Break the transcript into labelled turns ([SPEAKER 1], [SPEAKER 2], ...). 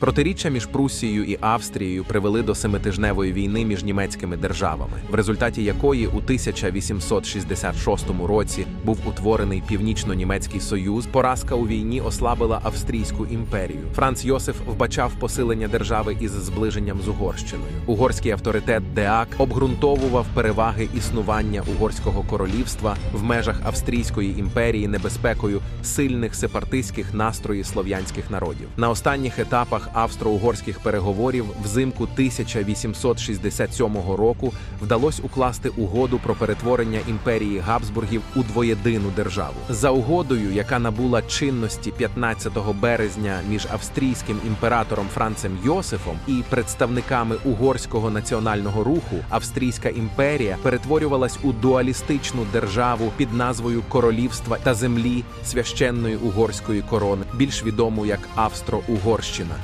[SPEAKER 1] Протиріччя між Пруссією і Австрією привели до семитижневої війни між німецькими державами, в результаті якої у 1866 році був утворений Північно-Німецький Союз. Поразка у війні ослабила Австрійську імперію. Франц Йосиф вбачав посилення держави із зближенням з Угорщиною. Угорський авторитет Деак обґрунтовував переваги існування угорського королівства в межах Австрійської імперії небезпекою сильних сепаратистських настроїв слов'янських народів. На останніх етапах австро-угорських переговорів взимку 1867 року вдалося укласти угоду про перетворення імперії Габсбургів у двоєдину державу. За угодою, яка набула чинності 15 березня між австрійським імператором Францем Йосифом і представниками угорського національного руху, Австрійська імперія перетворювалась у дуалістичну державу під назвою Королівства та землі священної угорської корони, більш відому як Австро-Угорщина.